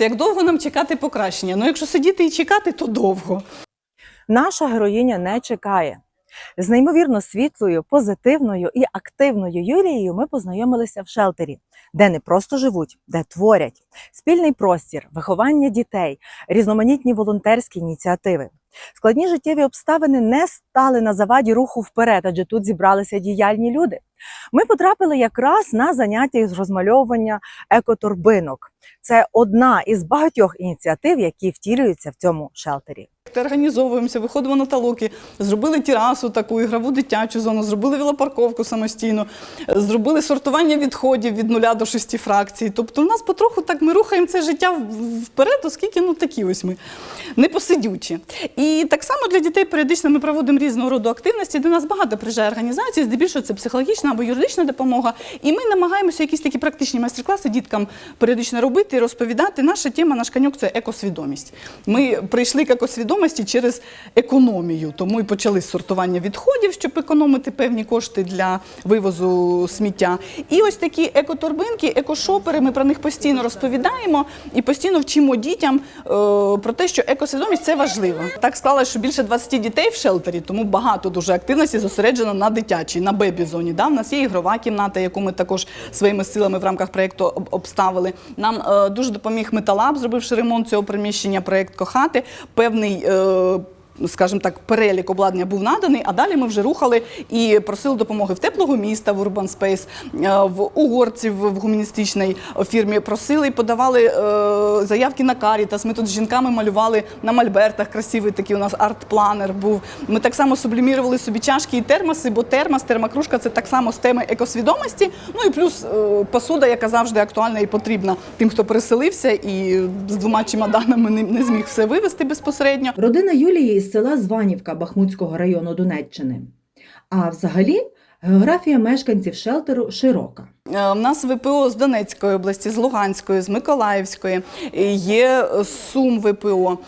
цій. Як довго нам чекати покращення? Ну, якщо сидіти і чекати, то довго. Наша героїня не чекає. З неймовірно світлою, позитивною і активною Юлією ми познайомилися в шелтері, де не просто живуть, де творять спільний простір, виховання дітей, різноманітні волонтерські ініціативи. Складні життєві обставини не стали на заваді руху вперед, адже тут зібралися діяльні люди. Ми потрапили якраз на заняття із розмальовування екоторбинок. Це одна із багатьох ініціатив, які втілюються в цьому шелтері. Організовуємося, виходимо на талоки, зробили терасу таку, ігрову дитячу зону, зробили велопарковку самостійно, зробили сортування відходів від нуля до шести фракцій. Тобто, у нас потроху так ми рухаємо це життя вперед, оскільки ну такі ось ми непосидючі. І так само для дітей періодично ми проводимо різного роду активності. До нас багато приїжджає організацій, здебільшого це психологічна або юридична допомога. І ми намагаємося якісь такі практичні майстер-класи діткам періодично робити, розповідати. Наша тема, наш коньок це екосвідомість. Ми прийшли к екосвідомості через економію, тому і почали з сортування відходів, щоб економити певні кошти для вивозу сміття. І ось такі екоторбинки, екошопери. Ми про них постійно розповідаємо і постійно вчимо дітям е, про те, що екосвідомість це важливо. Так склалося, що більше 20 дітей в шелтері, тому багато дуже активності зосереджено на дитячій, на бебі-зоні. Да? Нас є ігрова кімната, яку ми також своїми силами в рамках проєкту обставили. Нам е, дуже допоміг Металаб, зробивши ремонт цього приміщення, проєкт Кохати. Певний. Е, Скажімо так, перелік обладнання був наданий, а далі ми вже рухали і просили допомоги в теплого міста в Urban Space, е, в угорців в гуманістичній фірмі. Просили і подавали е, заявки на Карітас. Ми тут з жінками малювали на мольбертах. Красивий такий у нас арт-планер був. Ми так само сублімірували собі чашки і термоси, бо термос, термокружка це так само з теми екосвідомості. Ну і плюс е, посуда, яка завжди актуальна і потрібна тим, хто переселився, і з двома чемоданами не зміг все вивезти безпосередньо. Родина Юлії села Званівка Бахмутського району Донеччини. А взагалі географія мешканців шелтеру широка. Е, У нас ВПО з Донецької області, з Луганської, з Миколаївської, е, є Сум ВПО,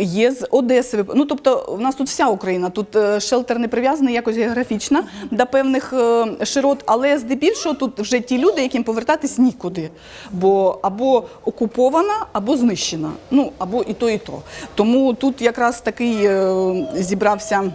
є з Одеси ВПО. Ну тобто, в нас тут вся Україна. Тут е, шелтер не прив'язаний якось географічно до певних е, широт, але здебільшого тут вже ті люди, яким повертатись нікуди. Бо або окупована, або знищена. Ну або і то, і то. Тому тут якраз такий е, зібрався.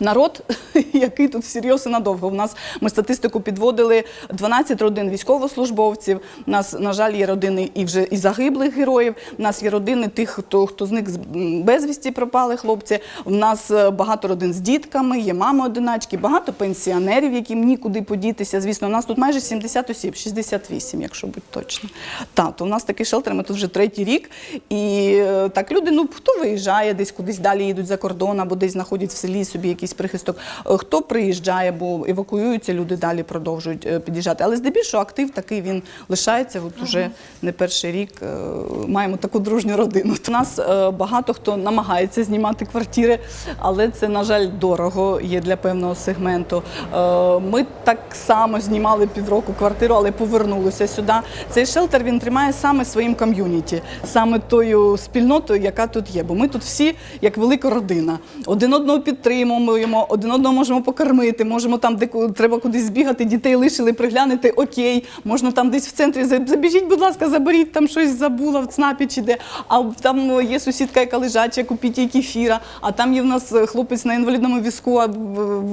Народ, який тут всерйоз і надовго. У нас ми статистику підводили 12 родин військовослужбовців. У нас, на жаль, є родини і вже і загиблих героїв. У нас є родини тих, хто хто з м, безвісті пропали хлопці. У нас е, багато родин з дітками, є мами одиначки, багато пенсіонерів, яким нікуди подітися. Звісно, у нас тут майже 70 осіб, 68, якщо бути точно. Та, то у нас такий шелтер, ми тут вже третій рік. І е, так люди, ну хто виїжджає десь кудись далі їдуть за кордон, або десь знаходять в селі собі якийсь прихисток. Е, Хто приїжджає, бо евакуюються, люди далі продовжують е, під'їжджати. Але здебільшого актив такий він лишається. От уже не перший рік е, маємо таку дружню родину. У нас багато хто намагається знімати квартири, але це, на жаль, дорого є для певного сегменту. Ми так само знімали півроку квартиру, але повернулися сюди. Цей шелтер він тримає саме своїм ком'юніті, саме тою спільнотою, яка тут є. Бо ми тут всі як велика родина. Один одного підтримуємо, один одного можемо покормити, можемо там, де треба кудись збігати, дітей лишили, приглянути, окей, можна там десь в центрі забіжіть, будь ласка, заберіть, там щось забула в ЦНАПі чи де. А там є сусідка, яка лежача, купіть їй кефіра, а там є в нас хлопець на інвалідному візку, а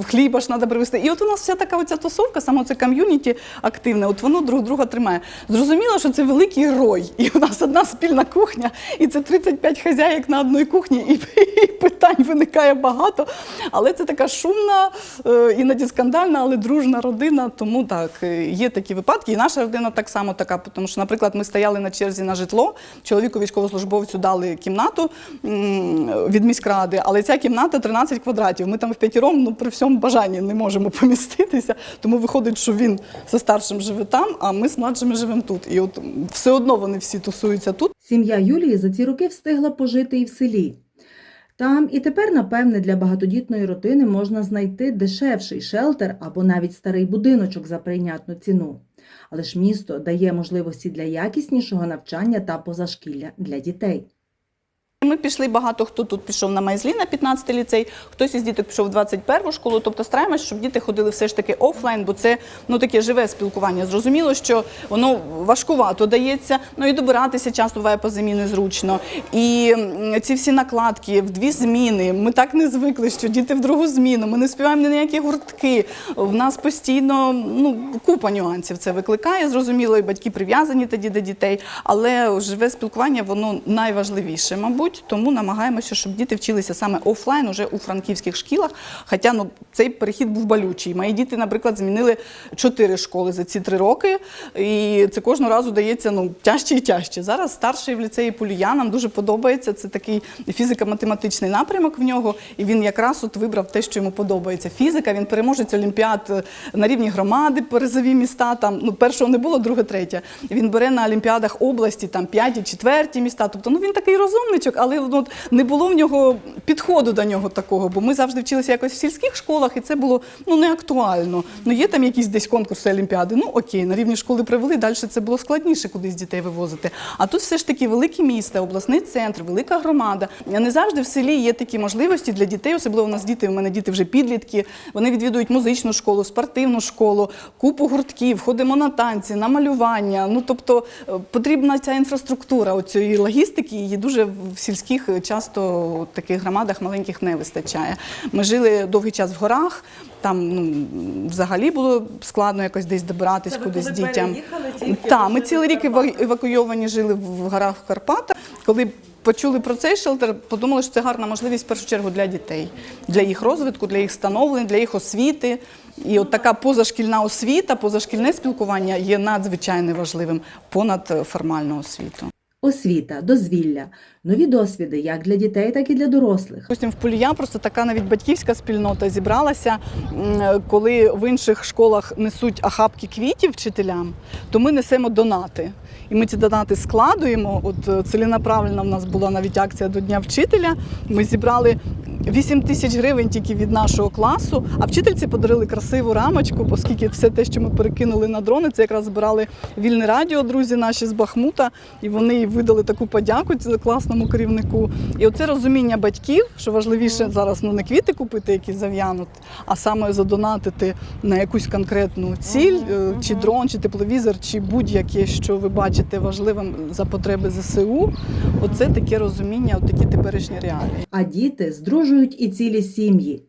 хліба ж треба привезти. І от у нас вся така оця тусовка, саме це ком'юніті активне, от воно друг друга тримає. Зрозуміло, що це великий рой, і у нас одна спільна кухня, і це 35 хазяїк на одній кухні, і, і питань виникає багато. Але це така шумна, е, іноді скандальна, але дружна родина. Тому так, е, є такі випадки. І наша родина так само така, тому що, наприклад, ми стояли на черзі на житло, чоловіку військовослужбовцю дали кімнату від міськради, але ця кімната 13 квадратів. Ми там в п'ятіром, ну при всьому бажанні не можемо поміститися. Тому виходить, що він зі старшим живе там, а ми з младшими живемо тут. І от все одно вони всі тусуються тут. Сім'я Юлії за ці роки встигла пожити і в селі. Там і тепер, напевне, для багатодітної родини можна знайти дешевший шелтер або навіть старий будиночок за прийнятну ціну. Але ж місто дає можливості для якіснішого навчання та позашкілля для дітей. Ми пішли багато хто тут пішов на Майзлі на 15 ліцей, хтось із діток пішов в 21 школу. Тобто стараємось, щоб діти ходили все ж таки офлайн, бо це ну таке живе спілкування. Зрозуміло, що воно важкувато дається. Ну і добиратися часто буває по зимі незручно. І ці всі накладки в дві зміни. Ми так не звикли, що діти в другу зміну. Ми не співаємо ні на які гуртки. В нас постійно ну купа нюансів це викликає. Зрозуміло, і батьки прив'язані тоді до дітей, але живе спілкування воно найважливіше, мабуть. Тому намагаємося, щоб діти вчилися саме офлайн уже у франківських шкілах. Хоча ну цей перехід був болючий. Мої діти, наприклад, змінили чотири школи за ці три роки, і це кожного разу дається ну тяжче і тяжче. Зараз старший в ліцеї Полія нам дуже подобається. Це такий фізико-математичний напрямок в нього, і він якраз от вибрав те, що йому подобається. Фізика. Він переможець олімпіад е, на рівні громади, призові міста. Там ну першого не було, друге, третє. Він бере на олімпіадах області там п'яті, четверті міста. Тобто, ну він такий розумничок, але ну, не було в нього підходу до нього такого, бо ми завжди вчилися якось в сільських школах, і це було ну не актуально. Ну є там якісь десь конкурси олімпіади. Ну окей, на рівні школи привели. Далі це було складніше кудись дітей вивозити. А тут все ж таки великі міста, обласний центр, велика громада. Не завжди в селі є такі можливості для дітей, особливо у нас діти. У мене діти вже підлітки. Вони відвідують музичну школу, спортивну школу, купу гуртків, ходимо на танці, на малювання. Ну тобто е, потрібна ця інфраструктура оцієї логістики. Її дуже в сільських е, часто таких громадах маленьких не вистачає. Ми жили довгий час в горах. Там ну взагалі було складно якось десь добиратись Це ви кудись коли дітям. Так, ми цілий рік евакуйовані жили в горах в Карпатах. Коли почули про цей шелтер, подумали, що це гарна можливість в першу чергу для дітей, для їх розвитку, для їх становлення, для їх освіти. І от така позашкільна освіта, позашкільне спілкування є надзвичайно важливим понад е, формальну освіту. Освіта, дозвілля, нові досвіди як для дітей, так і для дорослих. Потім в Полія просто така навіть батьківська спільнота зібралася, коли в інших школах несуть ахапки квітів вчителям, то ми несемо донати. І ми ці донати складуємо. От е, ціленаправлена в нас була навіть акція до Дня вчителя. Ми зібрали 8 тисяч гривень тільки від нашого класу, а вчительці подарили красиву рамочку, оскільки все те, що ми перекинули на дрони, це якраз збирали вільне радіо, друзі наші з Бахмута, і вони видали таку подяку класному керівнику. І оце розуміння батьків, що важливіше зараз ну не квіти купити, які зав'януть, а саме задонатити на якусь конкретну ціль, е, чи дрон, чи тепловізор, чи будь-яке, що ви бачите важливим за потреби ЗСУ. Оце таке розуміння, от такі теперішні реалії. А діти здружують і цілі сім'ї.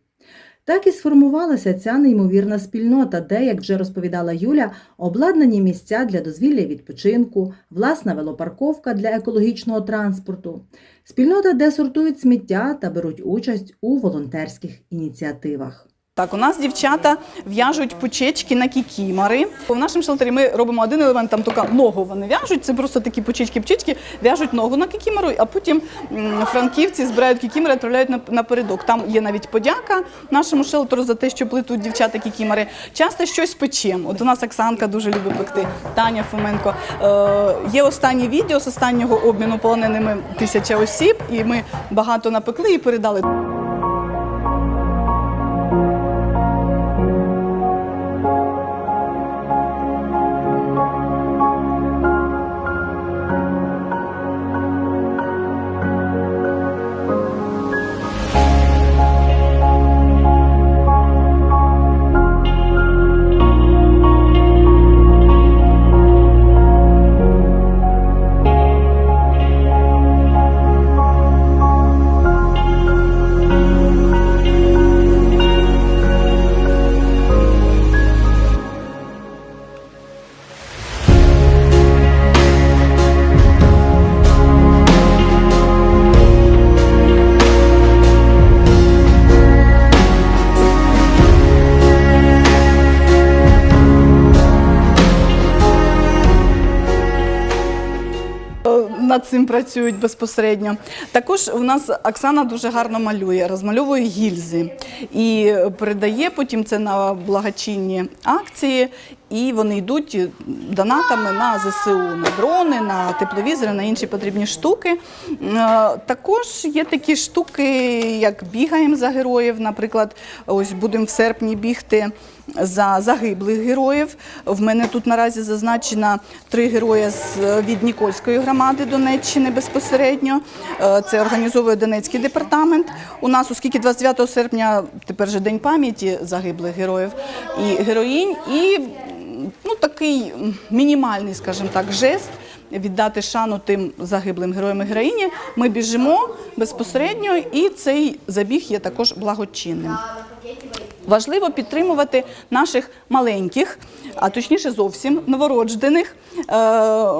Так і сформувалася ця неймовірна спільнота, де, як вже розповідала Юля, обладнані місця для дозвілля і відпочинку, власна велопарковка для екологічного транспорту, спільнота, де сортують сміття та беруть участь у волонтерських ініціативах. Так, у нас дівчата в'яжуть пучечки на кікімари. В нашому шелтері ми робимо один елемент, там тільки ногу вони в'яжуть. Це просто такі пучечки-пчички, в'яжуть ногу на кікімару, а потім франківці збирають кікімари, відправляють напередок. Там є навіть подяка нашому шелтеру за те, що плетуть дівчата кікімари. Часто щось печемо. От у нас Оксанка дуже любить пекти, Таня Фоменко. Е, є останнє відео з останнього обміну полоненими тисяча осіб, і ми багато напекли і передали. Цим працюють безпосередньо. Також у нас Оксана дуже гарно малює, розмальовує гільзи і передає потім це на благочинні акції. І вони йдуть донатами на ЗСУ, на дрони, на тепловізори, на інші потрібні штуки. Е, Також є такі штуки, як бігаємо за героїв. Наприклад, ось будемо в серпні бігти за загиблих героїв. В мене тут наразі зазначено три герої з від Нікольської громади Донеччини безпосередньо. Е, Це організовує Донецький департамент. У нас, оскільки 29 серпня тепер же день пам'яті загиблих героїв і героїнь, і ну, такий мінімальний, скажімо так, жест. Віддати шану тим загиблим героям і героїні. Ми біжимо безпосередньо, і цей забіг є також благочинним. Важливо підтримувати наших маленьких, а точніше зовсім новороджених. Е,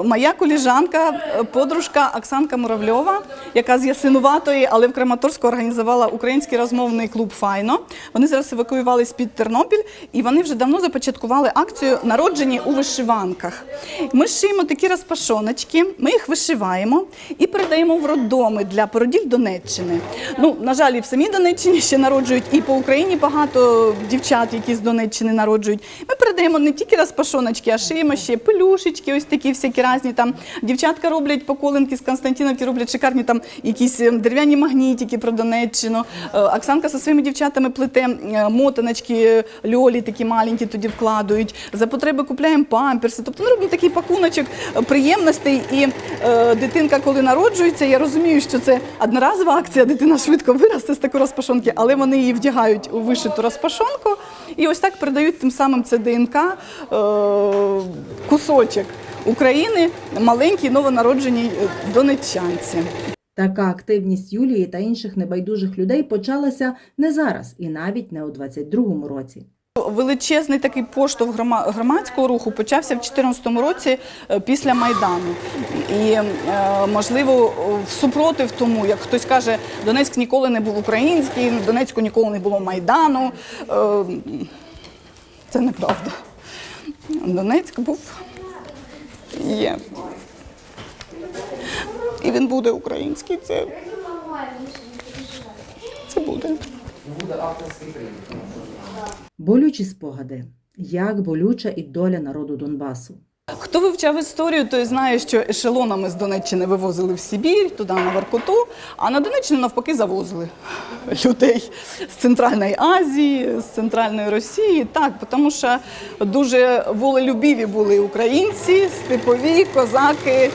моя коліжанка, е, подружка Оксанка Муравльова, яка з Ясинуватої, але в Краматорську організувала український розмовний клуб Файно. Вони зараз евакуювались під Тернопіль, і вони вже давно започаткували акцію Народжені у вишиванках. Ми шиємо такі розпашоночки, ми їх вишиваємо і передаємо в роддоми для породіль Донеччини. Ну, на жаль, і в самій Донеччині ще народжують, і по Україні багато дівчат, які з Донеччини народжують. Ми передаємо не тільки розпашоночки, а шиємо ще пелюшечки, ось такі всякі різні. Там дівчатка роблять поколенки з Константиновки, роблять шикарні там якісь е, дерев'яні магнітики про Донеччину. Е, Оксанка зі своїми дівчатами плете е, мотаночки, льолі такі маленькі тоді вкладають. За потреби купляємо памперси. Тобто ми робимо такий пакуночок приємностей. І е, дитинка, коли народжується, я розумію, що це одноразова акція, дитина швидко виросте з такої розпашонки, але вони її вдягають у вишиту розпашонку і ось так передають тим самим це ДНК е, кусочок України маленькій новонародженій е, донеччанці. Така активність Юлії та інших небайдужих людей почалася не зараз і навіть не у 22-му році. Величезний такий поштовх громадського руху почався в 2014 році е, після Майдану. І, е, можливо, в супротив тому, як хтось каже, Донецьк ніколи не був український, в Донецьку ніколи не було Майдану. Е, Це неправда. Донецьк був є. І він буде український. Це, це буде. Болючі спогади. Як болюча і доля народу Донбасу. Хто вивчав історію, той знає, що ешелонами з Донеччини вивозили в Сибір, туди на Воркуту, а на Донеччину навпаки завозили людей з Центральної Азії, з Центральної Росії. Так, тому що дуже волелюбіві були українці, степові, козаки.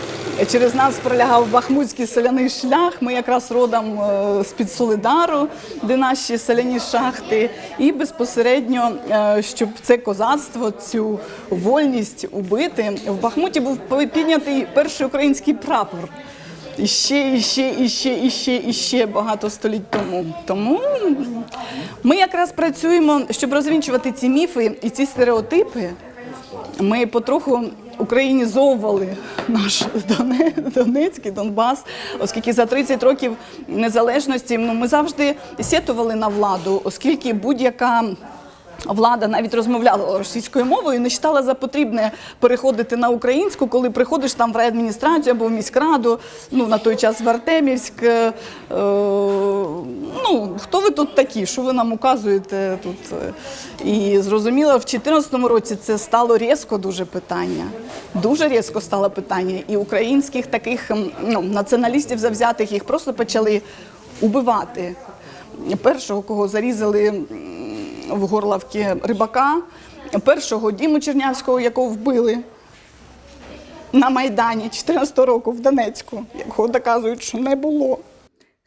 Через нас пролягав Бахмутський соляний шлях. Ми якраз родом е, з-під Солидару, де наші соляні шахти. І безпосередньо, е, щоб це козацтво, цю вольність убити, в Бахмуті був піднятий перший український прапор. І ще, і ще, і ще, і ще, і ще багато століть тому. Тому ми якраз працюємо, щоб розвінчувати ці міфи і ці стереотипи. Ми потроху українізовували наш Доне- Донецький Донбас, оскільки за 30 років незалежності ну, ми завжди сетували на владу, оскільки будь-яка. Влада навіть розмовляла російською мовою, і не вважала за потрібне переходити на українську, коли приходиш там в райадміністрацію або в міськраду, ну на той час в Артемівськ. Е, ну, хто ви тут такі? Що ви нам указуєте тут? І зрозуміло, в 2014 році це стало різко дуже питання. Дуже різко стало питання. І українських таких ну, націоналістів завзятих їх просто почали убивати. Першого, кого зарізали в Горлавці рибака, першого Діму Чернявського, якого вбили на Майдані 14 року в Донецьку, якого доказують, що не було.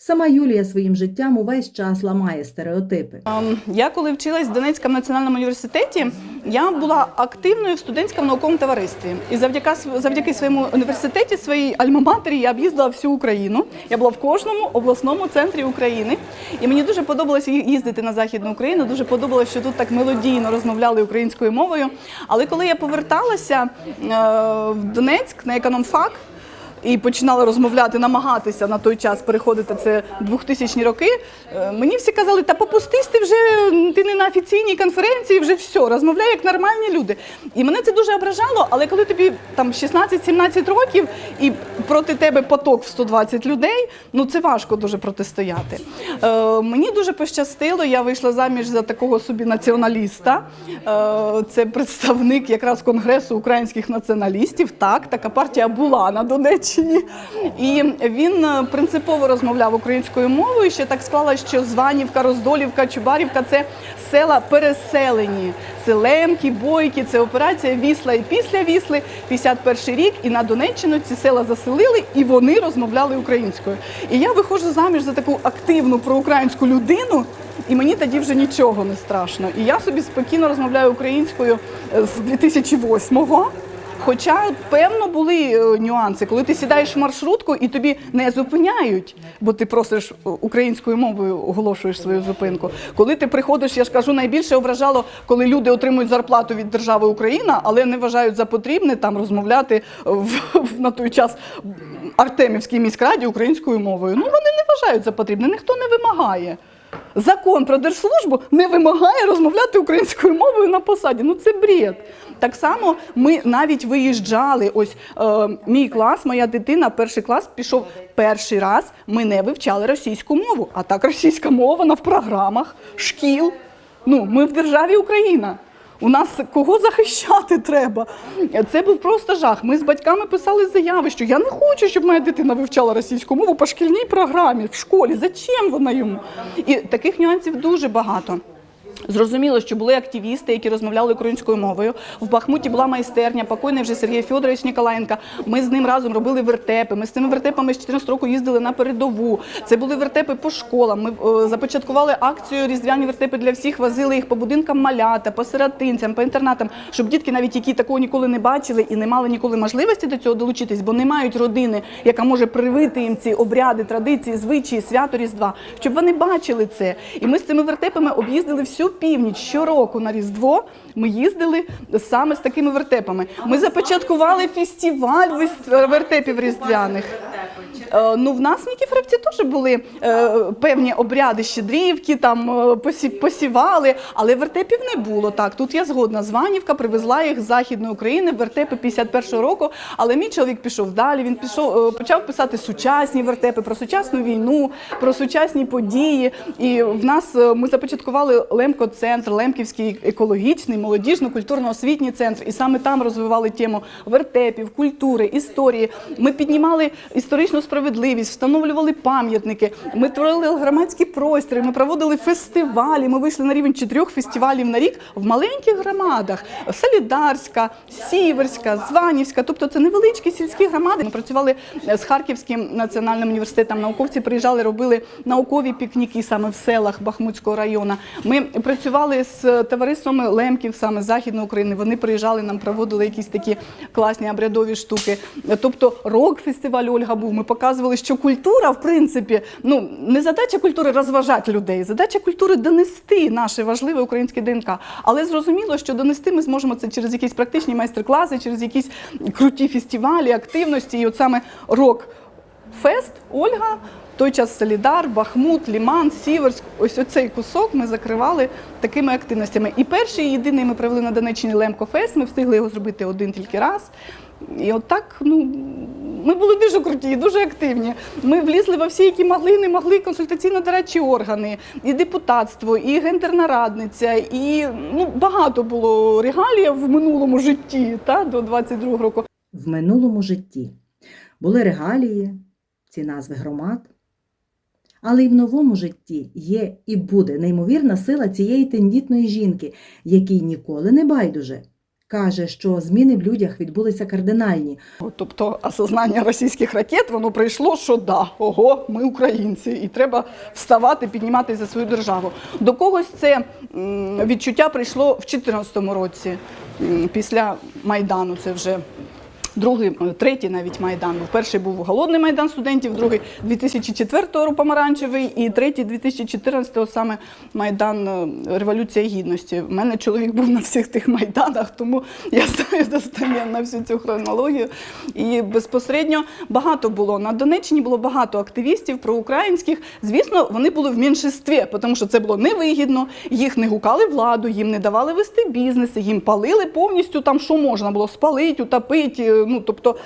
Сама Юлія своїм життям увесь час ламає стереотипи. Ем, Я коли вчилась в Донецькому національному університеті, я була активною в студентському науковому товаристві. І завдяки, завдяки своєму університеті, своїй альма-матері, я об'їздила всю Україну. Я була в кожному обласному центрі України. І мені дуже подобалося їздити на Західну Україну. Дуже подобалося, що тут так мелодійно розмовляли українською мовою. Але коли я поверталася е, в Донецьк на економфак, і починала розмовляти, намагатися на той час переходити це 2000 роки. е, Мені всі казали, та попустись ти вже ти не на офіційній конференції, вже все, розмовляй як нормальні люди. І мене це дуже ображало, але коли тобі там 16-17 років і проти тебе поток в 120 людей, ну це важко дуже протистояти. Е, мені дуже пощастило, я вийшла заміж за такого собі націоналіста. Е, це представник якраз Конгресу українських націоналістів. Так, така партія була на Донеччині. І він е, принципово розмовляв українською мовою. Ще так склалося, що Званівка, Роздолівка, Чубарівка це села переселені. Це Лемки, Бойки, це операція Вісла і після Вісли, 51 рік. І на Донеччину ці села заселили, і вони розмовляли українською. І я виходжу заміж за таку активну проукраїнську людину. І мені тоді вже нічого не страшно. І я собі спокійно розмовляю українською е, з 2008-го. Хоча, певно, були е, нюанси, коли ти сідаєш в маршрутку і тобі не зупиняють, бо ти просиш е, українською мовою оголошуєш свою зупинку. Коли ти приходиш, я ж кажу, найбільше ображало, коли люди отримують зарплату від держави Україна, але не вважають за потрібне там розмовляти в, в- на той час Артемівській міськраді українською мовою. Ну вони не вважають за потрібне, ніхто не вимагає. Закон про держслужбу не вимагає розмовляти українською мовою на посаді. Ну це бред. Так само ми навіть виїжджали. Ось е, мій клас, моя дитина, перший клас пішов перший раз. Ми не вивчали російську мову. А так російська мова вона в програмах шкіл. Ну, ми в державі Україна. У нас кого захищати треба? Це був просто жах. Ми з батьками писали заяви, що я не хочу, щоб моя дитина вивчала російську мову по шкільній програмі в школі. Зачем вона йому? І таких нюансів дуже багато. Зрозуміло, що були активісти, які розмовляли українською мовою. В Бахмуті була майстерня, покойний вже Сергій Федорович Ніколаєнка. Ми з ним разом робили вертепи. Ми з цими вертепами з 14 року їздили на передову. Це були вертепи по школам. Ми е, започаткували акцію Різдвяні вертепи для всіх, возили їх по будинкам малята, по сиротинцям, по інтернатам, щоб дітки, навіть які такого ніколи не бачили і не мали ніколи можливості до цього долучитись, бо не мають родини, яка може привити їм ці обряди, традиції, звичаї, свято Різдва, щоб вони бачили це. І ми з цими вертепами об'їздили всю північ щороку на Різдво. Ми їздили саме з такими вертепами. Ми започаткували фестиваль вертепів різдвяних. Е, Ну, в нас в Нікіфорівці теж були е, певні обряди щедрівки, там е, посівали, але вертепів не було. Так, тут я згодна. Званівка привезла їх з Західної України, вертепи 51-го року. Але мій чоловік пішов далі. Він пішов, почав писати сучасні вертепи про сучасну війну, про сучасні події. І в нас ми започаткували Лемко-центр, Лемківський екологічний, молодіжно-культурно-освітній центр. І саме там розвивали тему вертепів, культури, історії. Ми піднімали історичну справедливість, встановлювали пам'ятники. Ми творили громадські простори, ми проводили фестивалі. Ми вийшли на рівень чотирьох фестивалів на рік в маленьких громадах: Солідарська, Сіверська, Званівська. Тобто це невеличкі сільські громади. Ми працювали з Харківським національним університетом. Науковці приїжджали, робили наукові пікніки саме в селах Бахмутського району. Ми працювали з товариствами Лемків, саме Західної України. Вони приїжджали, нам проводили якісь такі класні обрядові штуки. Тобто рок-фестиваль Ольга був. Ми показували, що культура, в принципі, ну не задача культури розважати людей, задача культури донести наше важливе українське ДНК. Але зрозуміло, що донести ми зможемо це через якісь практичні майстер-класи, через якісь круті фестивалі, активності. І от саме рок. Фест, Ольга, той час Солідар, Бахмут, Ліман, Сіверськ. Ось оцей кусок ми закривали такими активностями. І перший єдиний ми провели на Донеччині Лемко Фест. Ми встигли його зробити один тільки раз. І от так, ну, ми були дуже круті, дуже активні. Ми влізли во всі, які могли, не могли консультаційно-дорадчі органи, і депутатство, і гендерна радниця, і ну, багато було регалія в минулому житті та, до 22 року. в минулому житті. Були регалії, ці назви громад. Але й в новому житті є і буде неймовірна сила цієї тендітної жінки, якій ніколи не байдуже. Каже, що зміни в людях відбулися кардинальні. Тобто осознання російських ракет, воно прийшло, що да, ого, ми українці, і треба вставати, підніматися за свою державу. До когось це відчуття прийшло в 2014 році, після Майдану. Це вже другий, е, третій навіть майдан. був. Перший був голодний майдан студентів, другий 2004 року помаранчевий, і третій 2014 саме майдан е, Революція Гідності. У мене чоловік був на всіх тих майданах, тому я знаю достеменно всю цю хронологію. І безпосередньо багато було на Донеччині було багато активістів проукраїнських. Звісно, вони були в меншинстві, тому що це було невигідно. Їх не гукали владу, їм не давали вести бізнеси, їм палили повністю там, що можна було спалити, утопити. Ну тобто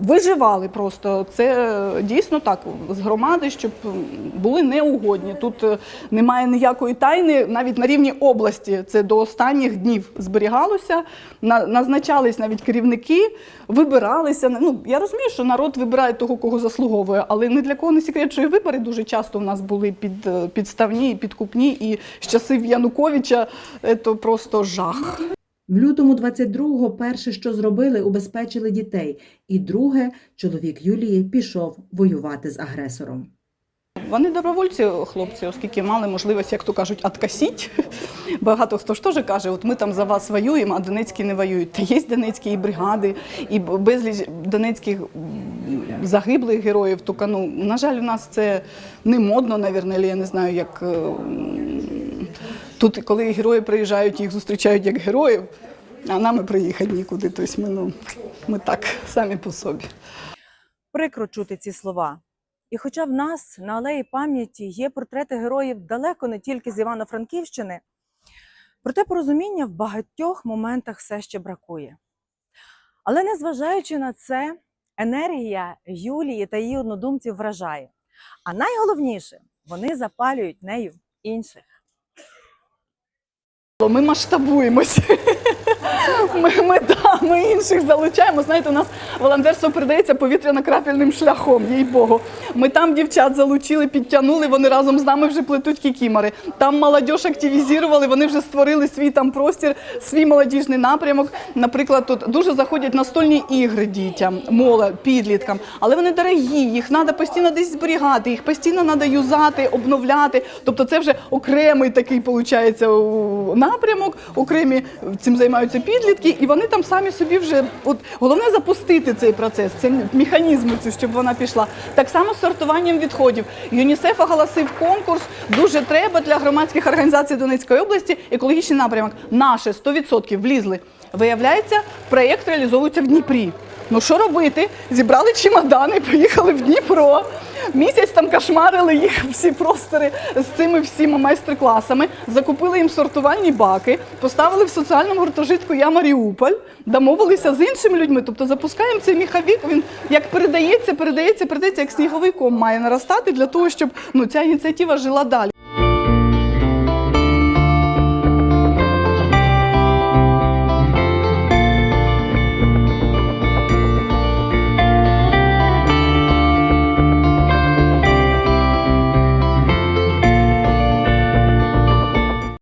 виживали просто. Це е, дійсно так з громади, щоб були неугодні. Тут е, немає ніякої тайни, навіть на рівні області. Це до останніх днів зберігалося. Назначались навіть керівники, вибиралися. Ну я розумію, що народ вибирає того, кого заслуговує, але не для кого не секрет, що і вибори дуже часто в нас були під, е, підставні, підкупні, і з часів Януковича це просто жах. В лютому 22-го перше, що зробили, убезпечили дітей. І друге, чоловік Юлії пішов воювати з агресором. Вони добровольці, хлопці, оскільки мали можливість, як то кажуть, откасіть. Багато хто ж теж каже, от ми там за вас воюємо, а Донецькі не воюють. Та є Донецькі і бригади, і безліч донецьких загиблих героїв. Тільки, ну, на жаль, у нас це не модно, навірно, я не знаю, як е, тут, коли герої приїжджають, їх зустрічають як героїв, а нами приїхати нікуди. Тобто ми, ну, ми так самі по собі. Прикро чути ці слова. І хоча в нас на алеї пам'яті є портрети героїв далеко не тільки з Івано-Франківщини, проте порозуміння в багатьох моментах все ще бракує. Але незважаючи на це, енергія Юлії та її однодумців вражає. А найголовніше, вони запалюють нею інших. Ми масштабуємося. Ми, ми, да, ми інших залучаємо. Знаєте, у нас волонтерство передається повітряно-крапельним шляхом, їй Богу. Ми там дівчат залучили, підтягнули, вони разом з нами вже плетуть кікімори. Там молодіж активізували, вони вже створили свій там простір, свій молодіжний напрямок. Наприклад, тут дуже заходять настольні ігри дітям, молодь, підліткам. Але вони дорогі, їх треба постійно десь зберігати, їх постійно треба юзати, обновляти. Тобто це вже окремий такий, виходить, напрямок, окремі цим займаються підлітки, і вони там самі собі вже от головне запустити цей процес, цей механізм, цю, щоб вона пішла. Так само з сортуванням відходів. ЮНІСЕФ оголосив конкурс. Дуже треба для громадських організацій Донецької області екологічний напрямок. Наше 100% влізли. Виявляється, проєкт реалізовується в Дніпрі. Ну що робити? Зібрали чемодани, поїхали в Дніпро. Місяць там кошмарили їх всі простори з цими всіма майстер-класами, закупили їм сортувальні баки, поставили в соціальному гуртожитку Я Маріуполь, домовилися з іншими людьми. Тобто запускаємо цей міховік. Він як передається, передається, передається, як сніговий ком має наростати для того, щоб ну ця ініціатива жила далі.